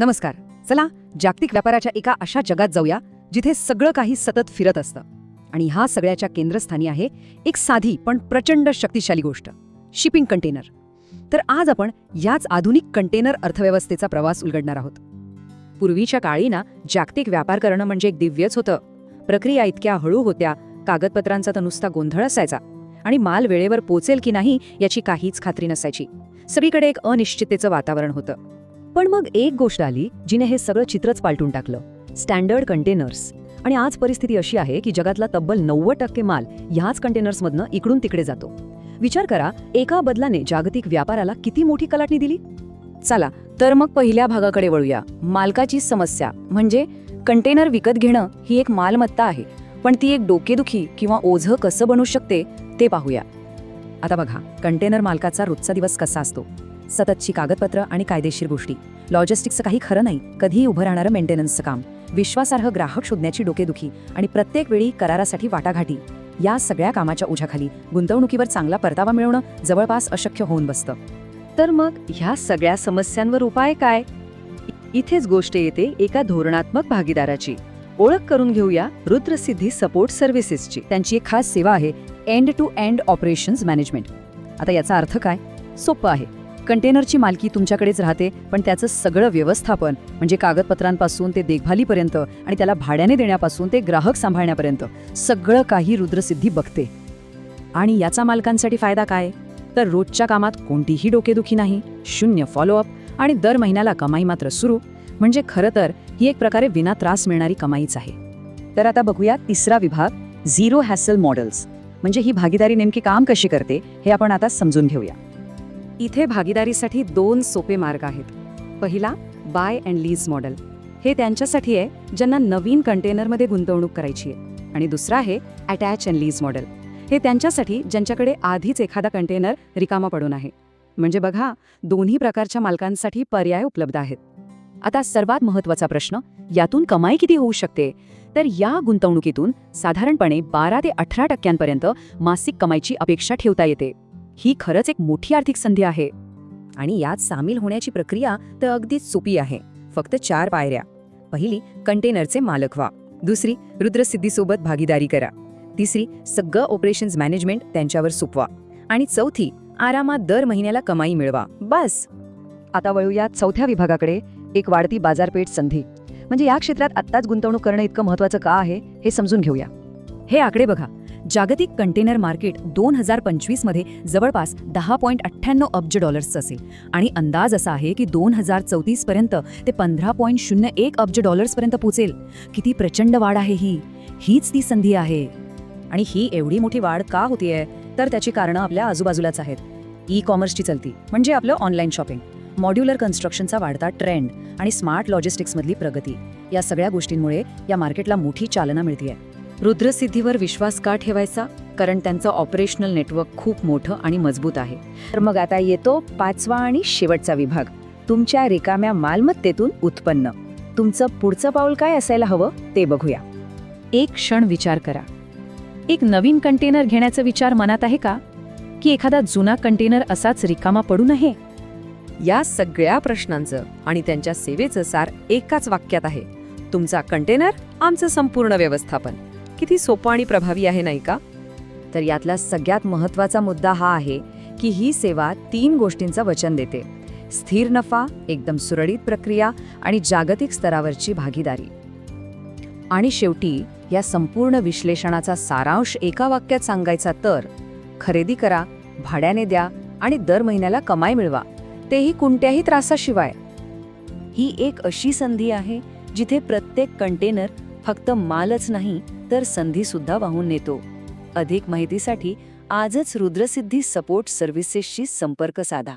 नमस्कार. चला जागतिक व्यापाराच्या एका अशा जगात जाऊया जिथे सगळं काही सतत फिरत असतं. आणि ह्या सगळ्याच्या केंद्रस्थानी आहे एक साधी पण प्रचंड शक्तिशाली गोष्ट शिपिंग कंटेनर. तर आज आपण याच आधुनिक कंटेनर अर्थव्यवस्थेचा प्रवास उलगडणार आहोत. पूर्वीच्या काळी ना जागतिक व्यापार करणं म्हणजे एक दिव्यच होतं. प्रक्रिया इतक्या हळू होत्या कागदपत्रांचा तर नुसता गोंधळ असायचा. आणि माल वेळेवर पोचेल की नाही याची काहीच खात्री नसायची. सगळीकडे एक अनिश्चिततेचं वातावरण होतं. पण मग एक गोष्ट आली जिने हे सगळं चित्रच पालटून टाकलं. Standard containers. आणि आज परिस्थिती अशी आहे की जगातला तब्बल नव्वद टक्के माल ह्याच कंटेनर्समधनं इकडून तिकडे जातो. विचार करा एका बदलाने जागतिक व्यापाराला किती मोठी कलाटणी दिली? चला तर मग पहिल्या भागाकडे वळूया. मालकाची समस्या म्हणजे कंटेनर विकत घेणं ही एक मालमत्ता आहे पण ती एक डोकेदुखी किंवा ओझं कसं बनू शकते ते पाहूया. आता बघा कंटेनर मालकाचा रोजचा दिवस कसा असतो? सततची कागदपत्र आणि कायदेशीर गोष्टी. लॉजिस्टिक्सचं काही खरं नाही कधीही उभं राहणारं मेंटेनन्सचं काम. विश्वासार्ह ग्राहक शोधण्याची डोकेदुखी आणि प्रत्येक वेळी करारासाठी वाटाघाटी. या सगळ्या कामाच्या उझ्याखाली गुंतवणुकीवर चांगला परतावा मिळवणं जवळपास अशक्य होऊन बसतं. तर मग ह्या सगळ्या समस्यांवर उपाय काय? इथेच गोष्ट येते एका धोरणात्मक भागीदाराची. ओळख करून घेऊया रुद्रसिद्धी सपोर्ट सर्व्हिसेसची. त्यांची एक खास सेवा आहे end to end operations management आता याचा अर्थ काय? सोपं आहे. कंटेनरची मालकी तुमच्याकडेच राहते पण त्याचं सगळं व्यवस्थापन म्हणजे कागदपत्रांपासून ते देखभालीपर्यंत आणि त्याला भाड्याने देण्यापासून ते ग्राहक सांभाळण्यापर्यंत सगळं काही रुद्रसिद्धी बघते. आणि याचा मालकांसाठी फायदा काय? तर रोजच्या कामात कोणतीही डोकेदुखी नाही शून्य फॉलोअप आणि दर महिन्याला कमाई मात्र सुरू. म्हणजे खरं तर ही एक प्रकारे विना त्रास मिळणारी कमाईच आहे. तर आता बघूया तिसरा विभाग झिरो हॅसल मॉडेल्स. म्हणजे ही भागीदारी नेमकी काम कशी करते हे आपण आता समजून घेऊया. इथे भागीदारीसाठी दोन सोपे मार्ग आहेत. पहिला बाय अँड लीज मॉडेल हे त्यांच्यासाठी आहे ज्यांना नवीन कंटेनरमध्ये गुंतवणूक करायची आहे. आणि दुसरा आहे अटॅच अँड लीज मॉडेल हे त्यांच्यासाठी ज्यांच्याकडे आधीच एखादा कंटेनर रिकामा पडून आहे. म्हणजे बघा दोन्ही प्रकारच्या मालकांसाठी पर्याय उपलब्ध आहेत. आता सर्वात महत्त्वाचा प्रश्न यातून कमाई किती होऊ शकते? तर या गुंतवणुकीतून साधारणपणे बारा ते अठरा टक्क्यांपर्यंत मासिक कमाईची अपेक्षा ठेवता येते. ही खरंच एक मोठी आर्थिक संधी आहे. आणि यात सामील होण्याची प्रक्रिया तर अगदीच सोपी आहे. फक्त चार पायऱ्या. पहिली कंटेनरचे मालक व्हा. दुसरी रुद्रसिद्धीसोबत भागीदारी करा. तिसरी सगळं ऑपरेशन्स मॅनेजमेंट त्यांच्यावर सोपवा. आणि चौथी आरामात दर महिन्याला कमाई मिळवा. बस! आता वळूया चौथ्या विभागाकडे एक वाढती बाजारपेठ संधी. म्हणजे या क्षेत्रात आत्ताच गुंतवणूक करणं इतकं महत्वाचं का आहे हे समजून घेऊया. हे आकडे बघा. जागतिक कंटेनर मार्केट दोन हजार पंचवीसमध्ये जवळपास दहा पॉईंट अठ्ठ्याण्णव अब्ज डॉलर्सचं असेल. आणि अंदाज असा आहे की दोन हजार चौतीसपर्यंत ते पंधरा पॉईंट शून्य एक अब्ज डॉलर्सपर्यंत पोचेल. किती प्रचंड वाढ आहे ही. हीच ती संधी आहे. आणि ही एवढी मोठी वाढ का होतीये? तर त्याची कारणं आपल्या आजूबाजूलाच आहेत. ई कॉमर्सची चलती म्हणजे आपलं ऑनलाईन शॉपिंग. मॉड्युलर कन्स्ट्रक्शनचा वाढता ट्रेंड आणि स्मार्ट लॉजिस्टिक्समधली प्रगती. या सगळ्या गोष्टींमुळे या मार्केटला मोठी चालना मिळतीये. रुद्रसिद्धीवर विश्वास का ठेवायचा? कारण त्यांचं ऑपरेशनल नेटवर्क खूप मोठं आणि मजबूत आहे. तर मग आता येतो पाचवा आणि शेवटचा विभाग. तुमच्या रिकाम्या मालमत्तेतून उत्पन्न. तुमचं पुढचं पाऊल काय असायला हवं ते बघूया. एक क्षण विचार करा. एक नवीन कंटेनर घेण्याचा विचार मनात आहे का? की एखादा जुना कंटेनर असाच रिकामा पडू नये? या सगळ्या प्रश्नांचं आणि त्यांच्या सेवेचं सार एकाच वाक्यात आहे. तुमचा कंटेनर आमचं संपूर्ण व्यवस्थापन. किती सोपं आणि प्रभावी आहे नाही का? तर यातला सगळ्यात महत्त्वाचा मुद्दा हा आहे की ही सेवा तीन गोष्टींचं वचन देते. स्थिर नफा एकदम सुरळीत प्रक्रिया आणि जागतिक स्तरावरची भागीदारी. आणि शेवटी या संपूर्ण विश्लेषणाचा सारांश एका वाक्यात सांगायचा तर खरेदी करा भाड्याने द्या आणि दर महिन्याला कमाई मिळवा. तेही कोणत्याही त्रासाशिवाय. ही एक अशी संधी आहे जिथे प्रत्येक कंटेनर फक्त मालच नाही तर संधीसुद्धा वाहून नेतो. अधिक माहितीसाठी आजच रुद्रसिद्धी सपोर्ट सर्व्हिसेसशी संपर्क साधा.